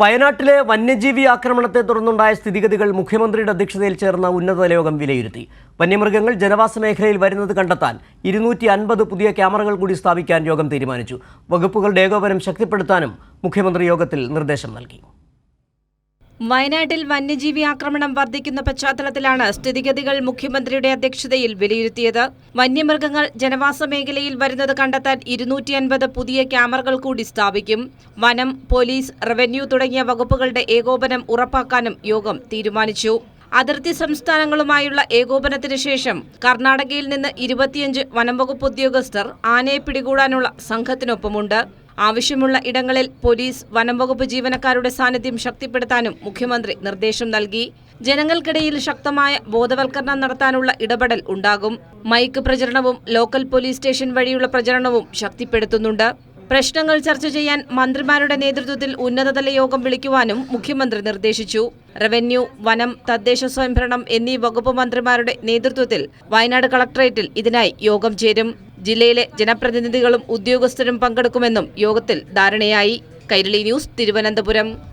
വയനാട്ടിലെ വന്യജീവി ആക്രമണത്തെ തുടർന്നുണ്ടായ സ്ഥിതിഗതികൾ മുഖ്യമന്ത്രിയുടെ അധ്യക്ഷതയിൽ ചേർന്ന ഉന്നതതല യോഗം വിലയിരുത്തി. വന്യമൃഗങ്ങൾ ജനവാസ മേഖലയിൽ വരുന്നത് കണ്ടെത്താൻ ഇരുന്നൂറ്റി അൻപത് പുതിയ ക്യാമറകൾ കൂടി സ്ഥാപിക്കാൻ യോഗം തീരുമാനിച്ചു. വകുപ്പുകളുടെ ഏകോപനം ശക്തിപ്പെടുത്താനും മുഖ്യമന്ത്രി യോഗത്തിൽ നിർദ്ദേശം നൽകി. വയനാട്ടിൽ വന്യജീവി ആക്രമണം വർദ്ധിക്കുന്ന പശ്ചാത്തലത്തിലാണ് സ്ഥിതിഗതികൾ മുഖ്യമന്ത്രിയുടെ അധ്യക്ഷതയിൽ വിലയിരുത്തിയത്. വന്യമൃഗങ്ങൾ ജനവാസ മേഖലയിൽ വരുന്നത് കണ്ടെത്താൻ ഇരുന്നൂറ്റി അൻപത് പുതിയ ക്യാമറകൾ കൂടി സ്ഥാപിക്കും. വനം പോലീസ് റവന്യൂ തുടങ്ങിയ വകുപ്പുകളുടെ ഏകോപനം ഉറപ്പാക്കാനും യോഗം തീരുമാനിച്ചു. അതിർത്തി സംസ്ഥാനങ്ങളുമായുള്ള ഏകോപനത്തിന് ശേഷം കർണാടകയിൽ നിന്ന് ഇരുപത്തിയഞ്ച് വനംവകുപ്പ് ഉദ്യോഗസ്ഥർ ആനയെ പിടികൂടാനുള്ള സംഘത്തിനൊപ്പമുണ്ട്. ആവശ്യമുള്ള ഇടങ്ങളിൽ പോലീസ് വനംവകുപ്പ് ജീവനക്കാരുടെ സാന്നിധ്യം ശക്തിപ്പെടുത്താനും മുഖ്യമന്ത്രി നിർദ്ദേശം നൽകി. ജനങ്ങൾക്കിടയിൽ ശക്തമായ ബോധവൽക്കരണം നടത്താനുള്ള ഇടപെടൽ ഉണ്ടാകും. മൈക്ക് പ്രചരണവും ലോക്കൽ പോലീസ് സ്റ്റേഷൻ വഴിയുള്ള പ്രചരണവും ശക്തിപ്പെടുത്തുന്നുണ്ട്. പ്രശ്നങ്ങൾ ചർച്ച ചെയ്യാൻ മന്ത്രിമാരുടെ നേതൃത്വത്തിൽ ഉന്നതതല യോഗം വിളിക്കുവാനും മുഖ്യമന്ത്രി നിർദ്ദേശിച്ചു. റവന്യൂ വനം തദ്ദേശ സ്വയംഭരണം എന്നീ വകുപ്പ് മന്ത്രിമാരുടെ നേതൃത്വത്തിൽ വയനാട് കളക്ടറേറ്റിൽ ഇതിനായി യോഗം ചേരും. ജില്ലയിലെ ജനപ്രതിനിധികളും ഉദ്യോഗസ്ഥരും പങ്കെടുക്കുമെന്നും യോഗത്തിൽ ധാരണയായി. കൈരളി ന്യൂസ് തിരുവനന്തപുരം.